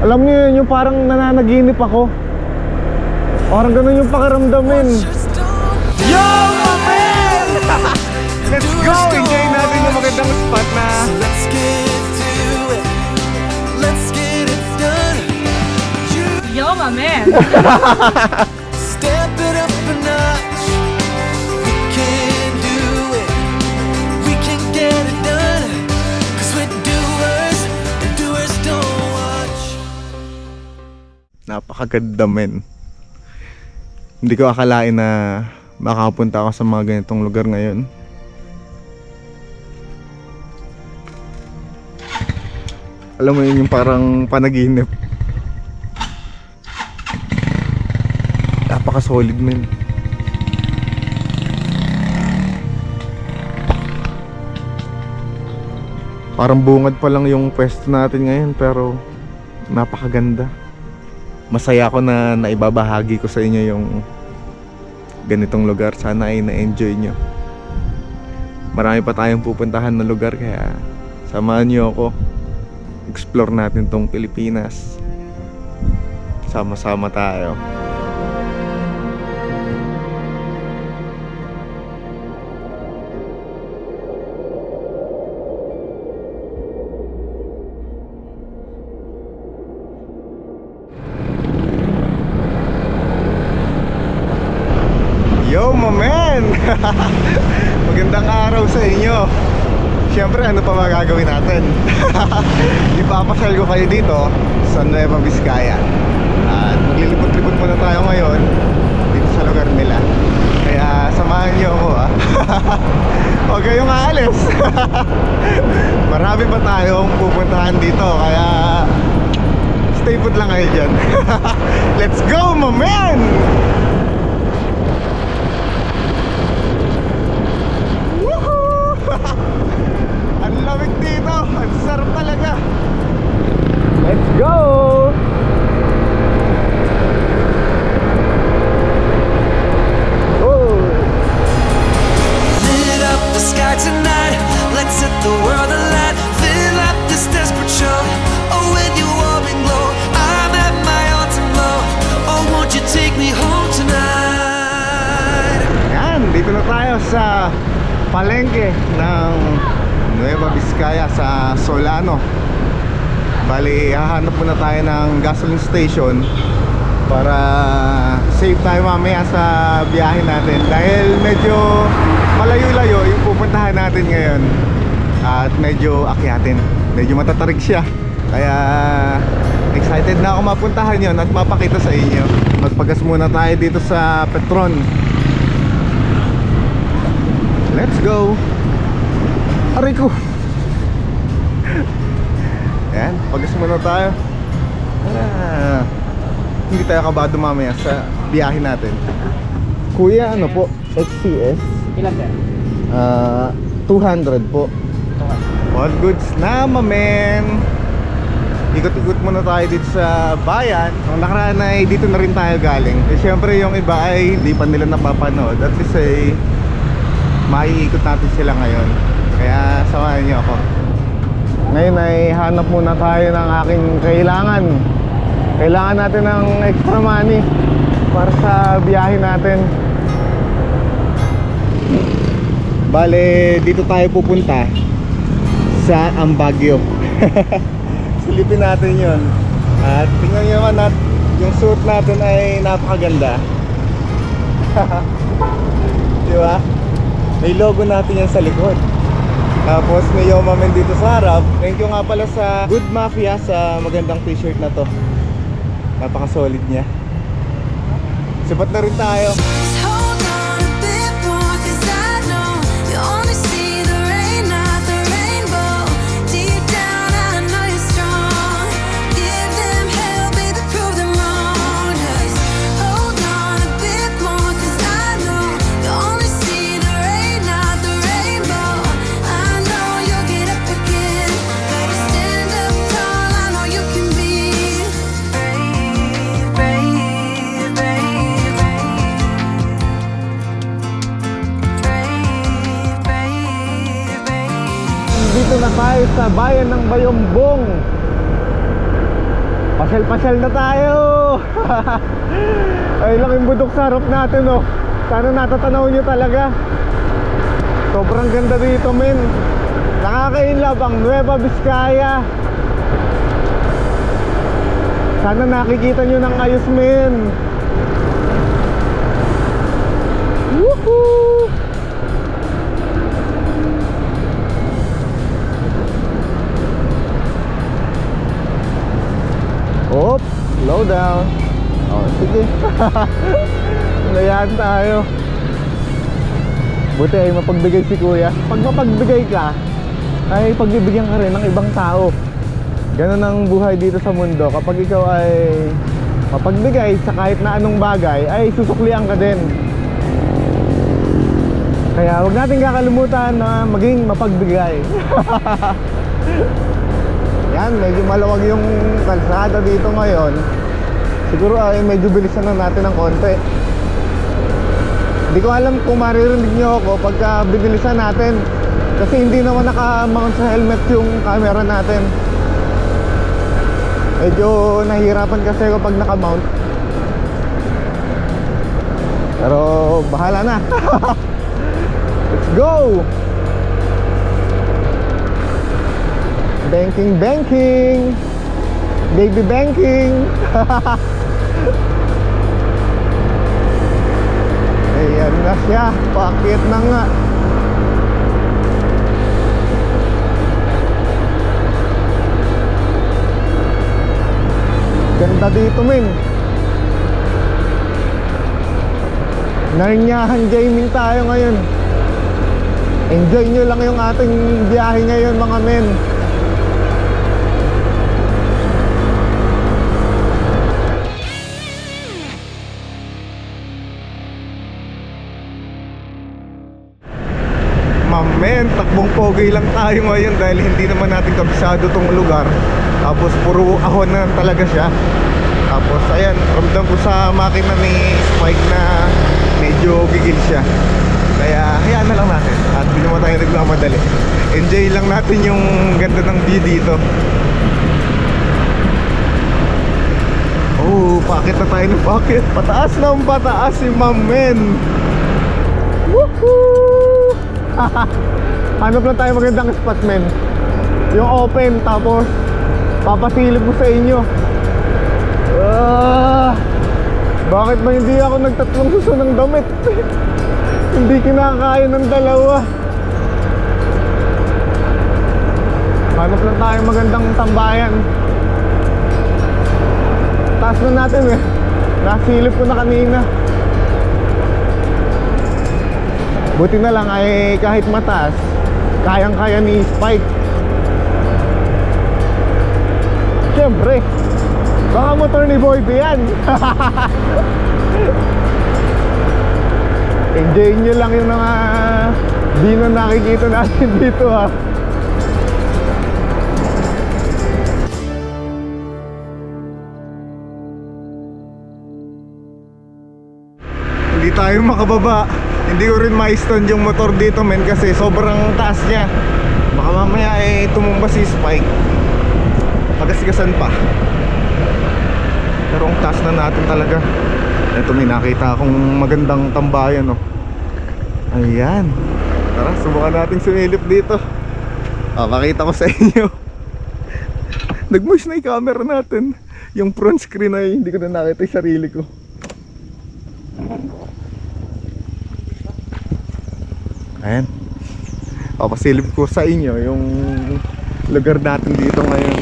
Alam niyo yun, yung parang nananaginip ako. Parang ganun yung pakiramdamin. Yo, my man! Let's go! Enjoy natin yung magandang spot na Let's get to it. Let's get it done. Yo, my man. Napakaganda men. Hindi ko akalain na makapunta ako sa mga ganitong lugar ngayon. Alam mo yun yung parang panaginip. Napaka-solid men. Parang bungad pa lang yung pwesto natin ngayon pero napakaganda masaya ako na naibabahagi ko sa inyo yung ganitong lugar. Sana ay na-enjoy nyo. Marami pa tayong pupuntahan na lugar kaya samahan nyo ako. Explore natin tong Pilipinas. Sama-sama tayo. Dito na tayo sa palengke ng Nueva Vizcaya sa Solano. Bali, hahanap muna tayo ng gasoline station para save tayo mamaya sa biyahe natin. Dahil medyo malayo-layo yung pupuntahan natin ngayon at medyo akyatin. Medyo matatarig siya. Kaya excited na ako mapuntahan yon at mapakita sa inyo. Magpagas muna tayo dito sa Petron Let's go! Aray ko! Yan, pagas muna tayo. Ah, hindi tayo kabado mamaya sa biyahe natin. Kuya, ano po? XCS? Ilan sir? Ah, 200 po. All goods na, mamen! Ikot-ikot muna tayo dito sa bayan. Ang nakaraan ay dito na rin tayo galing. Eh, syempre yung iba ay hindi pa nila napapanood. At least ay maiikot natin sila ngayon. Kaya samahan niyo ako. Ngayon ay hanap muna tayo ng aking kailangan. Kailangan natin ng extra money para sa biyahe natin. Bale, dito tayo pupunta sa Ambagyo. Silipin natin yon. At tingnan nyo naman nat yung suit natin ay napakaganda. Di ba? May logo natin yan sa likod. Tapos may Yomamen dito sa harap. Thank you nga pala sa Good Mafia sa magandang t-shirt na to. Napaka-solid niya. Sipat na rin tayo. Tayo sa bayan ng Bayombong. Pasyal-pasyal na tayo! Ay lang yung budok sa harap natin oh. Sana natatanaw nyo talaga. Sobrang ganda dito men. Nakakainlove ang Nueva Vizcaya. Sana nakikita nyo ng ayos men. Down. Oh, sige. Layaan tayo. Buti ay mapagbigay si kuya. Pag mapagbigay ka, ay pagbibigyan ka rin ng ibang tao. Ganun ang buhay dito sa mundo. Kapag ikaw ay mapagbigay sa kahit na anong bagay, ay susuklian ka din. Kaya huwag natin kakalimutan na maging mapagbigay. Yan, medyo malawag yung kalsada dito ngayon. Siguro ay medyo bilisan na natin ng konti. Hindi ko alam kung maririnig nyo ako pagka bibilisan natin. Kasi hindi naman naka-mount sa helmet yung camera natin. Medyo nahihirapan kasi ako pag naka-mount. Pero bahala na. Let's go! Banking, banking! Baby banking! na siya. Pakit na nga. Ganda dito, men. Narinyahan gaming tayo ngayon. Enjoy nyo lang yung ating biyahe ngayon, mga men. Pogi lang tayo ngayon dahil hindi naman natin kabisado tong lugar. Tapos puro ahon na talaga siya. Tapos ayan, ramdam ko sa makina ni Spike na medyo gigil siya. Kaya hayaan na lang natin at hindi naman tayo nagmamadali. Enjoy lang natin yung ganda ng view dito. Oh, pakit na tayo ng pakit. Pataas ng pataas si Mamen. Woohoo! Hanap lang tayo magandang spot, men. Yung open, tapos papasilip ko sa inyo. Ah, bakit ba hindi ako nagtatlong suso ng damit? hindi kinakaya ng dalawa. Hanap lang tayo magandang tambayan. Taas na natin eh. Nasilip ko na kanina. Buti na lang ay kahit mataas, kayang-kaya ni Spike. Siyempre, baka motor ni Boy B yan. Enjoy nyo lang yung mga di na nakikita natin dito ha. Hindi tayo makababa. Hindi ko rin ma-stone yung motor dito men kasi sobrang taas niya. Baka mamaya eh tumumba si Spike. Magasgasan pa. Pero ang taas na natin talaga. Ito may nakita akong magandang tambayan oh. Ayan. Tara, subukan natin sumilip dito. Ah, makita ko sa inyo. Nag-moist na yung camera natin. Yung front screen ay hindi ko na nakita yung sarili ko. Ayan. Papasilip ko sa inyo yung lugar natin dito ngayon.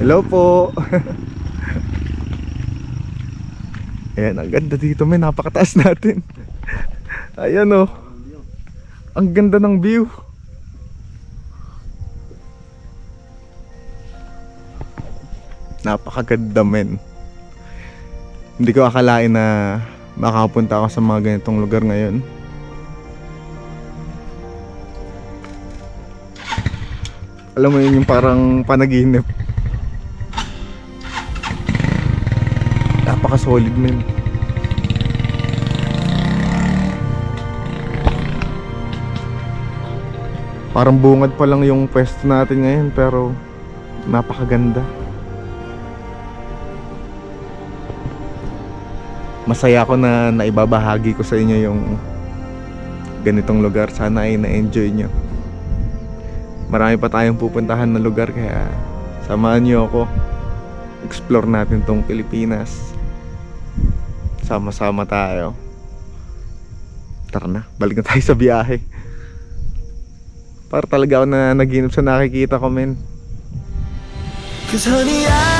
Hello po. Ayan, ang ganda dito. May napakataas natin. Ayan oh. Ang ganda ng view. Napakaganda men. Hindi ko akalain na makapunta ako sa mga ganitong lugar ngayon. Alam mo yun yung parang panaginip. Napaka-solid men. Parang bungad pa lang yung pwesto natin ngayon pero napakaganda. Masaya ako na naibabahagi ko sa inyo yung ganitong lugar. Sana ay na-enjoy nyo. Marami pa tayong pupuntahan na lugar kaya samahan nyo ako. Explore natin tong Pilipinas. Sama-sama tayo. Tara na, balik na tayo sa biyahe. Para talaga ako na naginip sa nakikita ko, men. Cause honey, I've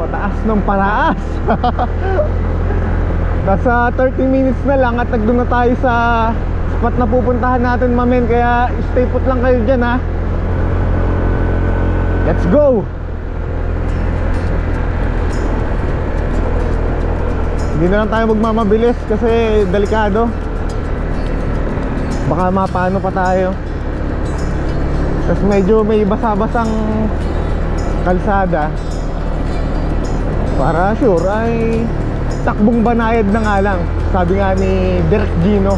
Pataas ng pataas. Nasa 30 minutes na lang at nagdoon na tayo sa spot na pupuntahan natin mamen kaya stay put lang kayo dyan ha. Let's go! Hindi na lang tayo magmamabilis kasi delikado. Baka mapano pa tayo. Tapos medyo may basa-basang kalsada para sure ay takbong banayad na nga lang sabi nga ni Dirk Gino.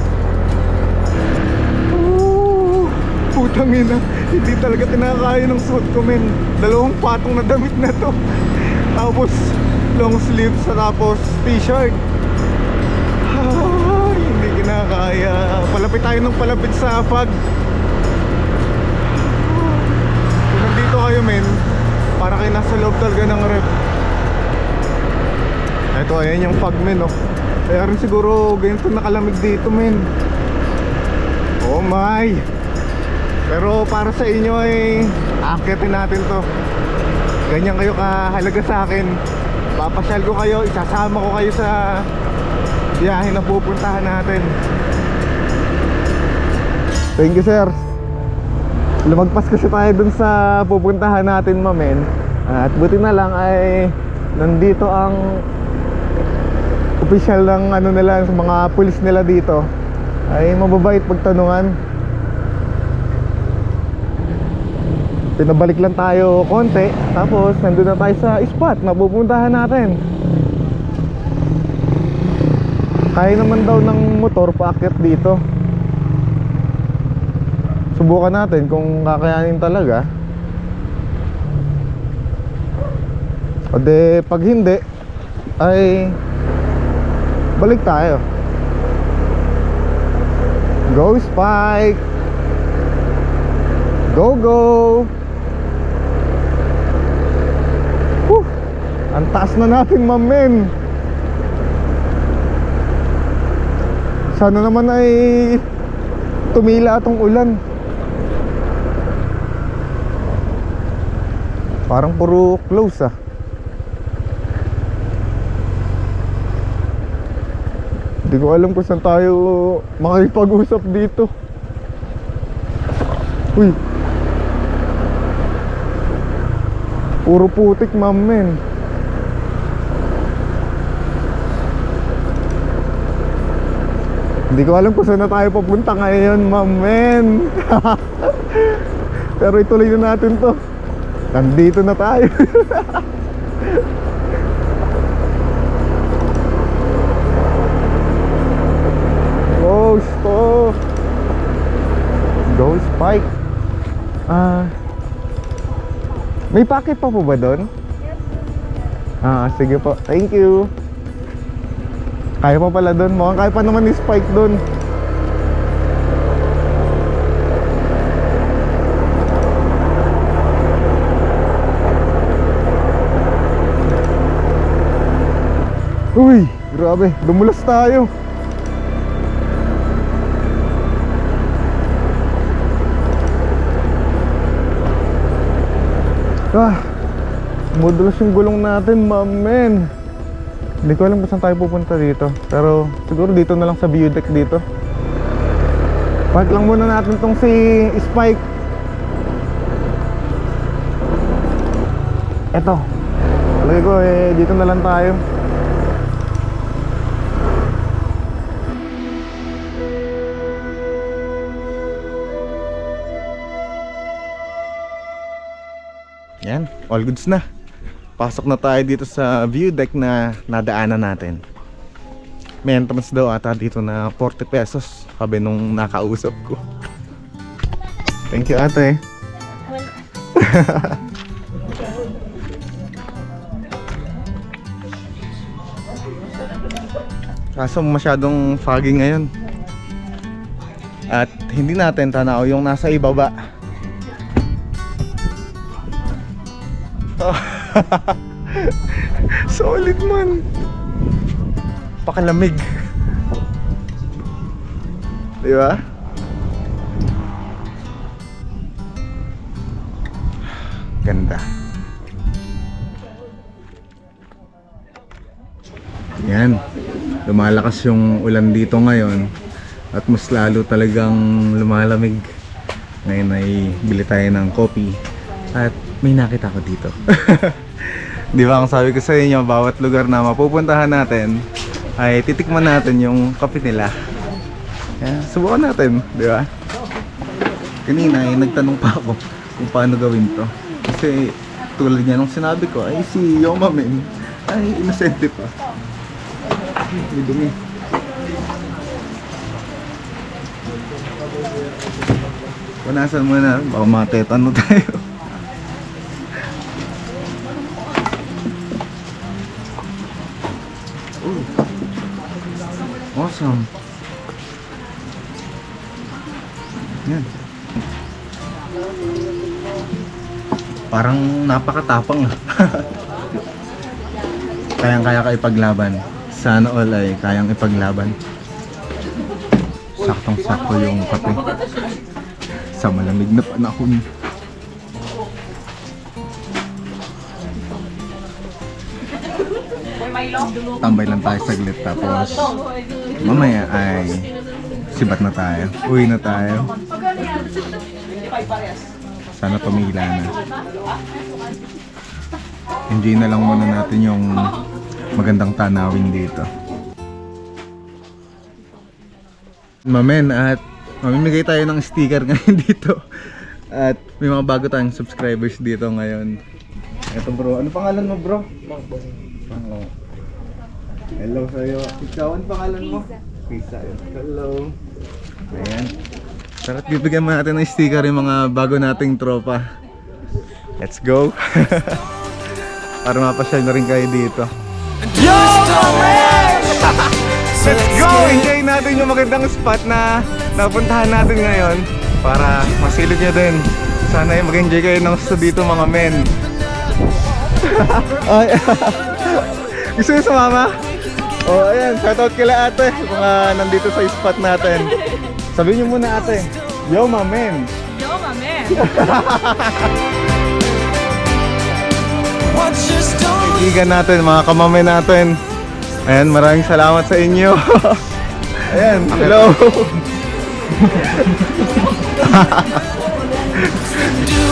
Ooh, putang ina hindi talaga tinakaya ng suot ko men. Dalawang patong na damit na to. Tapos long sleeves tapos t-shirt. Ay, hindi kinakaya. Palapit tayo ng palapit sa fog kung nandito kayo men para kayo nasa loob talaga ng rep ito, ayan yung fog men, oh. Kaya rin siguro ganito nakalamig dito, men. Oh my! Pero para sa inyo ay aakitin natin to. Ganyan kayo kahalaga sa akin. Papasyal ko kayo, isasama ko kayo sa biyahe na pupuntahan natin. Thank you, sir. Lumagpas kasi tayo dun sa pupuntahan natin, mamen. At buti na lang ay nandito ang official ng ano nila, mga pulis nila dito ay mababait pagtanungan. Pinabalik lang tayo konti tapos nandun na tayo sa spot na pupuntahan natin. Kaya naman daw ng motor paakyat dito. Subukan natin kung kakayanin talaga. O de pag hindi ay balik tayo. Go Spike! Go go! Whew! Ang taas na natin mamen! Sana naman ay tumila atong ulan. Parang puro close ah. Hindi ko alam kung saan tayo makikipag-usap dito. Uy. Puro putik, ma'am, men. Hindi ko alam kung saan na tayo papunta ngayon, ma'am, men. Pero ituloy na natin to. Nandito na tayo. may packet pa po ba doon? Ah, sige po. Thank you. Kaya pa pala doon. Mukhang kaya pa naman ni Spike doon. Uy, grabe. Dumulas tayo. Ah, modulas yung gulong natin, mamen. Hindi ko alam kung saan tayo pupunta dito. Pero siguro dito na lang sa view deck dito. Park lang muna natin tong si Spike. Eto. Palagi ko eh, dito na lang tayo. All goods na. Pasok na tayo dito sa view deck na nadaanan natin. May entrance daw ata dito na 40 pesos. Sabi nung nakausap ko. Thank you ate. Kaso masyadong foggy ngayon. At hindi natin tanaw yung nasa ibaba. Solid man. Pakalamig. Di ba? Ganda. Yan. Lumalakas yung ulan dito ngayon. At mas lalo talagang lumalamig. Ngayon ay bili tayo ng coffee. At may nakita ko dito. Di ba ang sabi ko sa inyo, bawat lugar na mapupuntahan natin ay titikman natin yung kape nila. Kaya subukan natin, di ba? Kanina ay nagtanong pa ako kung paano gawin to. Kasi tulad niya nung sinabi ko, ay si Yoma Min ay inosente pa. May dumi. Punasan muna, baka matetano tayo. Napakatapang. Kayang-kaya ka ipaglaban. Sana all ay kayang ipaglaban. Saktong-sakto yung kape. Sa malamig na panahon. Tambay lang tayo saglit tapos mamaya ay sibat na tayo. Uwi na tayo. Sana tumila na. Enjoy na lang muna natin yung magandang tanawin dito. Mamen at mamimigay tayo ng sticker ngayon dito. At may mga bago tayong subscribers dito ngayon. Ito bro, ano pangalan mo bro? Pango. Hello sa'yo. Ikaw, ano pangalan mo? Pisa. Hello. Ayan. Tara, at bibigyan mo natin ng sticker yung mga bago nating tropa. Let's go. Para mapasyal na rin kayo dito. Yo, Let's go! Enjoy natin yung magandang spot na napuntahan natin ngayon para masilip nyo din. Sana ay mag-enjoy kayo ng gusto dito mga men. Ay, gusto niyo sumama? Oh, ayan, shoutout kila ate, mga nandito sa spot natin. Sabihin niyo muna ate, yo my man. What's your story? Kaibigan natin, mga kamame natin. Ayan, maraming salamat sa inyo. ayan, hello.